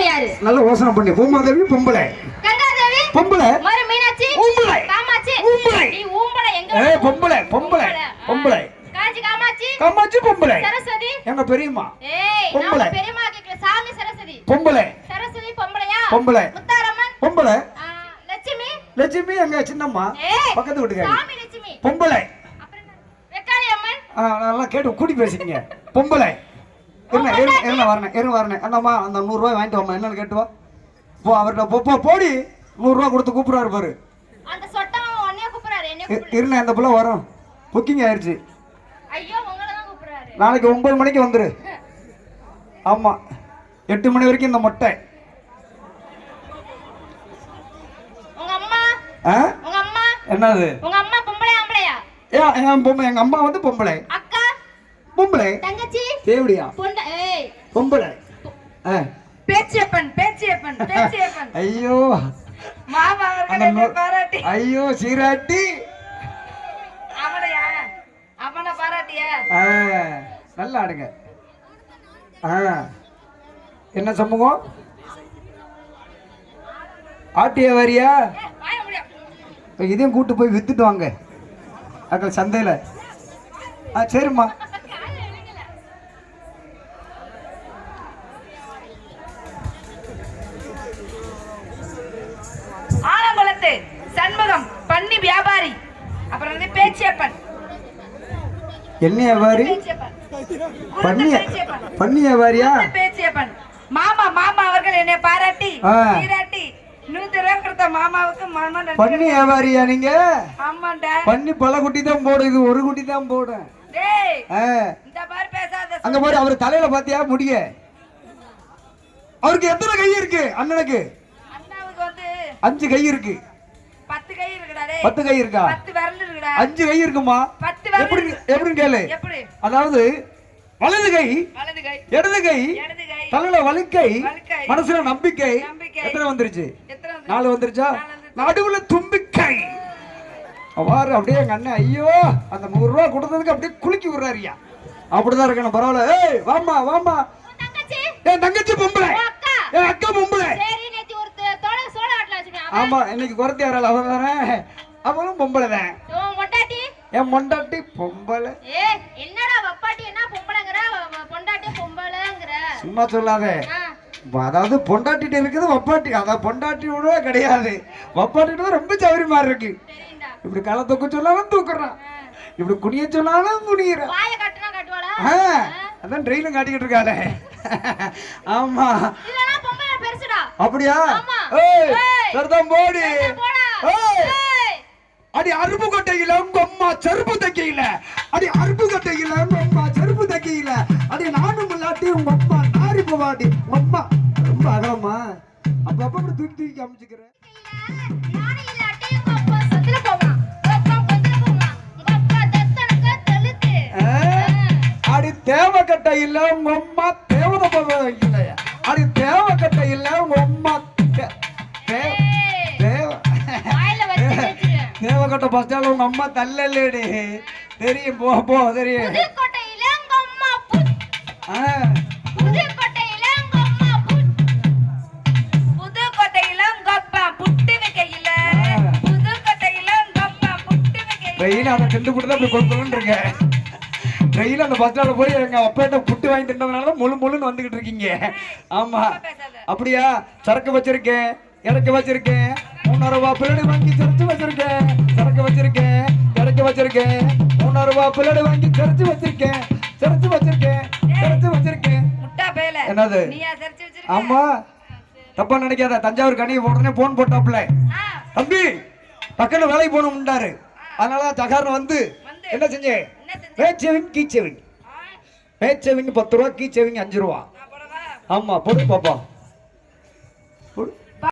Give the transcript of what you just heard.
பூமாதேவி யாரு? நல்ல யோசனை பண்ணி. பூமாதேவி பொம்பளை. கங்காதேவி பொம்பளை. மறு மீனாட்சி ஊம்பளை. காமாட்சி. ஊம்பளை. நீ ஊம்பளை எங்க ஏ பொம்பளை பொம்பளை பொம்பளை. காஞ்சி காமாட்சி காமாட்சி. பொம்பளை. சரஸ்வதி. எங்க பெரியம்மா? ஏய் பொம்பளை. பெரியம்மா கேக்கல சாமி சரஸ்வதி. பொம்பளை. சரஸ்வதி பொம்பளையா? பொம்பளை. முத்தாரம்மன். பொம்பளை. லட்சுமி. லட்சுமி எங்க சின்னம்மா? ஏய் பக்கத்து வீட்டுக்காரி. சாமி லட்சுமி. பொம்பளை. அப்புறம்? வெக்காளி அம்மன். நல்லா கேட்டு கூட்டி பேசிக்கங்க. பொம்பளை. இருங்க இருங்க வரணும் இருங்க வரணும் அந்தம்மா அந்த நூறுரூவா வாங்கிட்டு வாமா என்னன்னு கேட்டு வா. போ அவர்கிட்ட போ போ போடி. நூறுரூவா கொடுத்து கூப்பிடுறாரு பாரு. அந்த இருங்க இந்த பிள்ளை வரும். புக்கிங் ஆயிடுச்சு நாளைக்கு ஒன்பது மணிக்கு வந்துரு. ஆமா. எட்டு மணி வரைக்கும் இந்த மொட்டை. என்னது? உங்க அம்மா பொம்பளையா ஆம்பளையா? ஏன் என் பொம்பளை எங்க அம்மா வந்து பொம்பளை. அக்கா? பொம்பளை. தங்கச்சி? தேவடியா? பொம்பளை. ஆ. பேச்சியப்பன் பேச்சியப்பன் பேச்சியப்பன். ஐயோ. மாமா அவர்கள் பாராட்டி. ஐயோ சீராட்டி. அவனையா? அவனை பாராட்டிய? நல்லா ஆடுங்க. ஆ. என்ன சமூகம்? ஆட்டிய வாரியா? இதையும் கூட்டு போய் வித்துட்டு வாங்க. அக்கா சந்தையில். ஆ சரிம்மா. ஆலங்குளத்து சண்முகம் பன்னி வியாபாரி அப்புறம் வந்து பேச்சியப்பன். என்ன வியாபாரி? பண்ணி பண்ணி வியாபாரியா? பேச்சியப்பன். மாமா மாமா அவர்கள் என்னை பாராட்டி நன்றி பண்ணி வியாபாரியா நீங்க? பண்ணி பல குட்டி தான் போடும் இது ஒரு குட்டி தான் போடும் அங்க பாரு அவர் தலையில பாத்தியா? முடிய. அவருக்கு எத்தனை கை இருக்கு அண்ணனுக்கு? அஞ்சு கை இருக்கு. பத்து கை இருக்குடா டேய். பத்து கை இருக்கா? பத்து விரல் இருக்குடா. அஞ்சு கை இருக்குமா? பத்து எப்படி. எப்படின்னு கேளு. எப்படி? அதாவது வலது கை வலது கை. இடது கை இடது கை. தலையில வலிக்கை. மனசுல நம்பிக்கை. எத்தனை வந்துருச்சு? நாலு வந்துருச்சா. நடுவுல தும்பிக்கை. அவ்வாறு அப்படியே எங்க அண்ணன் ஐயோ அந்த நூறு ரூபா கொடுத்ததுக்கு அப்படியே குலுக்கி விடுறாருயா அப்படிதான் இருக்கணும் பரவாயில்ல. ஏய் வாமா வாமா தங்கச்சி. என் தங்கச்சி பொம்பளை. உன் அக்கா. என் அக்கா பொம்பளை சரி நேத்தி ஒரு தோட சோள ஆட்டல வச்சிருக்கேன் ஆமா இன்னைக்கு குறைத்தி யாரால அவன் தானே அவளும் பொம்பளை தான் என் மொண்டாட்டி பொம்பளை. என்னடா வப்பாட்டி என்ன பொம்பளைங்கற? பொண்டாட்டி பொம்பளைங்கற. சும்மா சொல்லாதே. அதாவது பொண்டாட்டிட்டு இருக்குது வப்பாட்டி. அதாவது பொண்டாட்டியோட கிடையாது. வப்பாட்டிட்டு ரொம்ப சௌரியமா இருக்கு. சரிண்டா இப்படி களை தூக்க சொன்னாலும் தூக்குறான். இப்படி குனிய சொன்னாலும் ஆ, அதான் ட்ரெயிலும் காட்டிக்கிட்டு இருக்காளே. ஆமா. அப்படியா. ஏய். ஏய். சரிதான் போடி! அடி அருப்பு கொட்டையில உங்க அம்மா செருப்பு தைக்கையில. அடி அருப்பு கொட்டையில உங்க அம்மா செருப்பு தைக்கையில. அடி நானும் இல்லாட்டி உங்க அம்மா நாரி போவாடி. உங்க அம்மா ரொம்ப அகலமா? அப்ப அப்ப அப்படி தூக்கி தூக்கி தழுத்து அடி தேவக்கட்டை இல்ல உங்க அம்மா தேவத போவதில்ல அடி தேவக்கட்டை இல்ல உங்க அம்மா தேவக்கட்டை பஸ் ஸ்டாண்ட்ல உங்க அம்மா தள்ளலேடி. தெரியும் போ போ தெரியும். ட்ரெயின் அதை திண்டு போட்டு தான் இப்படி கொடுக்கணும்னு இருக்கேன். அந்த பஸ் ஸ்டாண்ட்ல போய் எங்க அப்பாட்ட புட்டு வாங்கி தின்றதுனால முழு முழுன்னு வந்துகிட்டு இருக்கீங்க. ஆமா. அப்படியா? சரக்கு வச்சிருக்கேன் இறக்கு வச்சிருக்கேன். மூணாயிரம் ரூபாய் பிள்ளை வாங்கி செரிச்சு வச்சிருக்கேன். சரக்கு வச்சிருக்கேன் இறக்கு வச்சிருக்கேன். ரூபாய் பிள்ளை வாங்கி செரிச்சு வச்சிருக்கேன். செரிச்சு வச்சிருக்கேன் செரிச்சு வச்சிருக்கேன். என்னது? ஆமா. தப்பா நினைக்காத. தஞ்சாவூர் கனி உடனே போன் போட்டாப்ல தம்பி டக்குன்னு வேலைக்கு போகணும்ட்டாரு அதனால தகாரன் வந்து என்ன செஞ்சேன் பேச்சவிங் கீச்சவிங் பேச்சவிங் பத்து ரூபா கீச்சவிங் அஞ்சு ரூபா. ஆமா போட்டு பாப்பா.